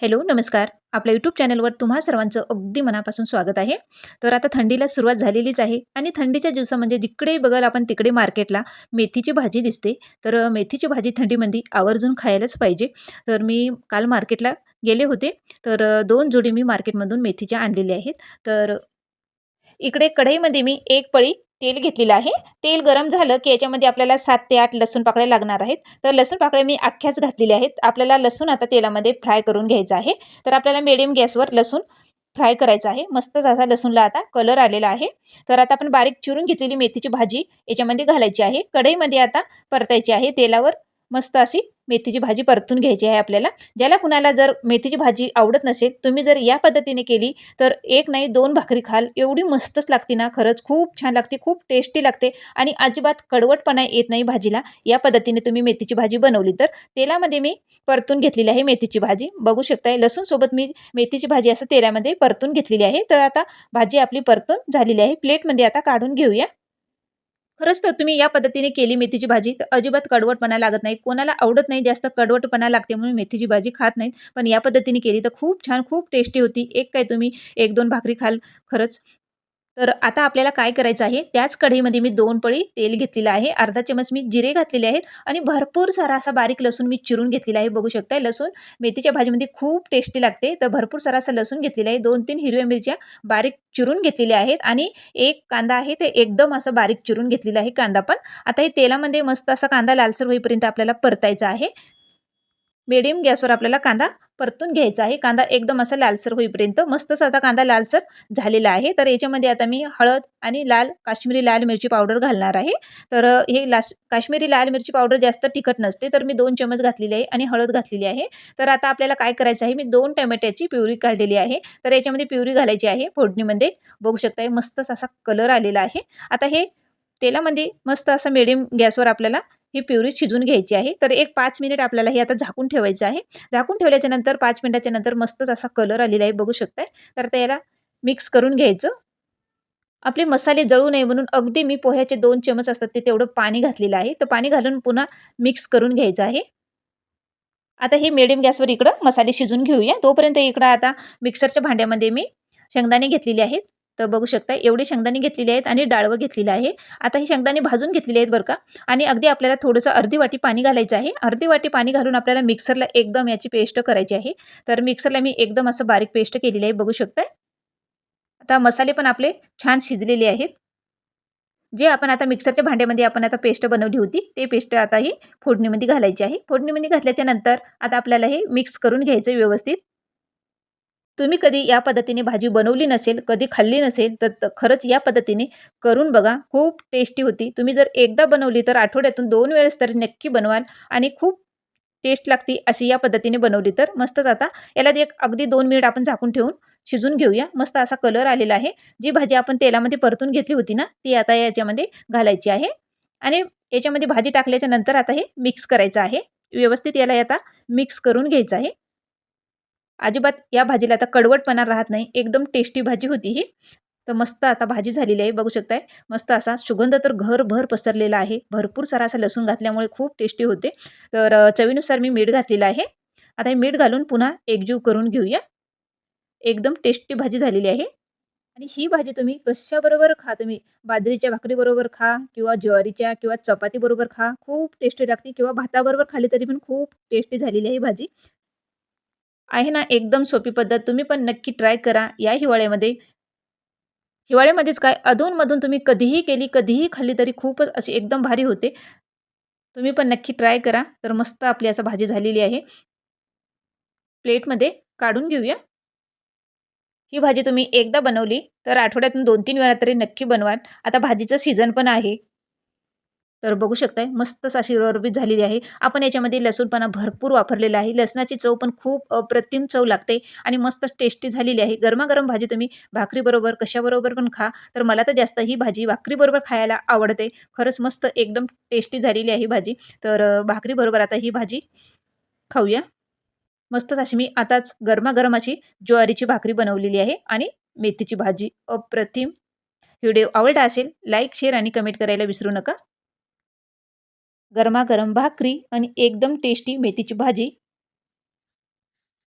Hello नमस्कार. आपल्या YouTube चॅनलवर तुम्हा सर्वांचं अगदी मनापासून स्वागत आहे. तर आता थंडीला सुरुवात झालेलीच आहे आणि थंडीच्या दिवसा म्हणजे जिकडे बघाल आपण तिकडे मार्केटला मेथीची भाजी दिसते. तर मेथीची भाजी थंडीमध्ये आवर्जून खायलाच पाहिजे. तर मी काल मार्केटला गेले होते. तर दोन जोडी मी मार्केटमधून मेथीच्या आणलेल्या आहेत. तर इकडे कढईमध्ये मी एक पळी तेल घेतलेलं आहे. तेल गरम झालं की याच्यामध्ये आपल्याला सात ते आठ लसूण पाकळ्या लागणार आहेत. तर लसूण पाकळ्या मी अख्ख्याच घातलेल्या आहेत. आपल्याला लसूण आता तेलामध्ये फ्राय करून घ्यायचं आहे. तर आपल्याला मिडियम गॅसवर लसूण फ्राय करायचं आहे. मस्तच असा लसूणला आता कलर आलेला आहे. तर आता आपण बारीक चिरून घेतलेली मेथीची भाजी याच्यामध्ये घालायची आहे. कढईमध्ये आता परतायची आहे तेलावर. मस्त अशी मेथीची भाजी परतून घ्यायची आहे आपल्याला. ज्याला कुणाला जर मेथीची भाजी आवडत नसेल तुम्ही जर या पद्धतीने केली तर एक नाही दोन भाकरी खाल. एवढी मस्तच लागते ना खरंच खूप छान लागते खूप टेस्टी लागते आणि अजिबात कडवटपणा येत नाही भाजीला. या पद्धतीने तुम्ही मेथीची भाजी बनवली तर. तेलामध्ये मी परतून घेतलेली आहे मेथीची भाजी. बघू शकताय लसूणसोबत मी मेथीची भाजी असं तेलामध्ये परतून घेतलेली आहे. तर आता भाजी आपली परतून झालेली आहे. प्लेटमध्ये आता काढून घेऊया. खरंच तर तुम्ही या पद्धतीने केली मेथीची भाजी तर अजिबात कडवटपणा लागत नाही. कोणाला आवडत नाही जास्त कडवटपणा लागते म्हणून मेथीची भाजी खात नाहीत. पण या पद्धतीने केली तर खूप छान खूप टेस्टी होती. एक काय तुम्ही एक दोन भाकरी खाल खरंच. तर आता आपल्याला काय करायचं आहे? त्याच कढईमध्ये मी दोन पळी तेल घेतलेलं आहे. अर्धा चमच मी जिरे घातलेले आहेत आणि भरपूर सारा असा बारीक लसूण मी चिरून घेतलेला आहे. बघू शकताय लसूण मेथीच्या भाजीमध्ये खूप टेस्टी लागते. तर भरपूर सारा असा लसूण घेतलेला आहे. दोन तीन हिरव्या मिरच्या बारीक चिरून घेतलेल्या आहेत आणि एक कांदा आहे ते एकदम असं बारीक चिरून घेतलेला आहे कांदा पण. आता हे तेलामध्ये मस्त असा कांदा लालसर होईपर्यंत आपल्याला परतायचा आहे. मिडियम गॅसवर आपल्याला कांदा परतून घ्यायचा आहे. कांदा एकदम असा लालसर होईपर्यंत मस्तच आता कांदा लालसर झालेला आहे. तर याच्यामध्ये आता मी हळद आणि लाल काश्मीरी लाल मिरची पावडर घालणार आहे. तर हे लास काश्मीरी लाल मिरची पावडर जास्त तिखट नसते तर मी दोन चमच घातलेली आहे आणि हळद घातलेली आहे. तर आता आपल्याला काय करायचं आहे मी दोन टमॅट्याची प्युरी काढलेली आहे. तर याच्यामध्ये प्युरी घालायची आहे फोडणीमध्ये. बघू शकता मस्तच असा कलर आलेला आहे. आता हे तेलामध्ये मस्त असं मिडियम गॅसवर आपल्याला ही प्युरी शिजून घ्यायची आहे. तर एक पाच मिनिट आपल्याला हे आता झाकून ठेवायचं आहे. झाकून ठेवल्याच्या नंतर पाच मिनिटाच्या नंतर मस्तच असा कलर आलेला आहे बघू शकताय. तर त्याला मिक्स करून घ्यायचं. आपले मसाले जळू नये म्हणून अगदी मी पोह्याचे दोन चमच असतात ते तेवढं पाणी घातलेलं आहे. तर पाणी घालून पुन्हा मिक्स करून घ्यायचं आहे. आता हे मिडियम गॅसवर इकडं मसाले शिजून घेऊया. तोपर्यंत इकडं आता मिक्सरच्या भांड्यामध्ये मी शेंगदाणे घेतलेले आहेत. तर बघू शकता एवढे शेंगदाणे घेतलेले आहेत आणि डाळवं घेतलेलं आहे. आता हे शेंगदाणे भाजून घेतलेले आहेत बरं का. आणि अगदी आपल्याला थोडंसं अर्धी वाटी पाणी घालायचं आहे. अर्धी वाटी पाणी घालून आपल्याला मिक्सरला एकदम याची पेस्ट करायची आहे. तर मिक्सरला मी एकदम असं बारीक पेस्ट केलेली आहे बघू शकताय. आता मसाले पण आपले छान शिजलेले आहेत. जे आपण आता मिक्सरच्या भांड्यामध्ये आपण आता पेस्ट बनवली होती ते पेस्ट आता ही फोडणीमध्ये घालायची आहे. फोडणीमध्ये घातल्याच्या नंतर आता आपल्याला हे मिक्स करून घ्यायचं व्यवस्थित. तुम्ही कधी या पद्धतीने भाजी बनवली नसेल कधी खाल्ली नसेल तर खरंच या पद्धतीने करून बघा. खूप टेस्टी होती. तुम्ही जर एकदा बनवली तर आठवड्यातून दोन वेळेस तरी नक्की बनवाल आणि खूप टेस्ट लागती अशी या पद्धतीने बनवली तर. मस्तच आता याला एक अगदी दोन मिनिट आपण झाकून ठेवून शिजून घेऊया. मस्त असा कलर आलेला आहे. जी भाजी आपण तेलामध्ये परतून घेतली होती ना ती आता याच्यामध्ये घालायची आहे. आणि याच्यामध्ये भाजी टाकल्याच्या नंतर आता हे मिक्स करायचं आहे. व्यवस्थित याला आता मिक्स करून घ्यायचं आहे. अजिबात या भाजीला आता कडवटपणा राहत नाही. एकदम टेस्टी भाजी होती ही. तर मस्त आता भाजी झालेली आहे बघू शकताय. मस्त असा सुगंध तर घरभर पसरलेला आहे. भरपूर सारा असा लसूण घातल्यामुळे खूप टेस्टी होते. तर चवीनुसार मी मीठ घातलेलं आहे. आता हे मीठ घालून पुन्हा एकजीव करून घेऊया. एकदम टेस्टी भाजी झालेली आहे. आणि ही भाजी तुम्ही कशाबरोबर खा तुम्ही बाजरीच्या भाकरीबरोबर खा किंवा ज्वारीच्या किंवा चपातीबरोबर खा. खूप टेस्टी लागते किंवा भाताबरोबर खाली तरी पण खूप टेस्टी झालेली आहे भाजी. आहे ना एकदम सोपी पद्धत. तुम्ही पण नक्की ट्राय करा या हिवाळ्यामध्ये. हिवाळ्यामध्येच काय अधूनमधून तुम्ही कधीही केली कधीही खाल्ली तरी खूपच अशी एकदम भारी होते. तुम्ही पण नक्की ट्राय करा. तर मस्त आपली असं भाजी झालेली आहे. प्लेटमध्ये काढून घेऊया. ही भाजी तुम्ही एकदा बनवली तर आठवड्यातून दोन तीन वेळा तरी नक्की बनवाल. आता भाजीचं सीझन पण आहे. तर बघू शकताय मस्तच अशी ररबीत झालेली आहे. आपण याच्यामध्ये लसूणपणा भरपूर वापरलेला आहे. लसणाची चव पण खूप अप्रतिम चव लागते आणि मस्त टेस्टी झालेली आहे. गरमागरम भाजी तुम्ही भाकरीबरोबर कशाबरोबर पण खा. तर मला तर जास्त ही भाजी भाकरीबरोबर खायला आवडते. खरंच मस्त एकदम टेस्टी झालेली आहे भाजी. तर भाकरीबरोबर आता ही भाजी खाऊया. मस्तच अशी मी आताच गरमागरम अशी ज्वारीची भाकरी बनवलेली आहे आणि मेथीची भाजी अप्रतिम. व्हिडिओ आवडला असेल लाईक शेअर आणि कमेंट करायला विसरू नका. गरमागरम भाकरी आणि एकदम टेस्टी मेथीची भाजी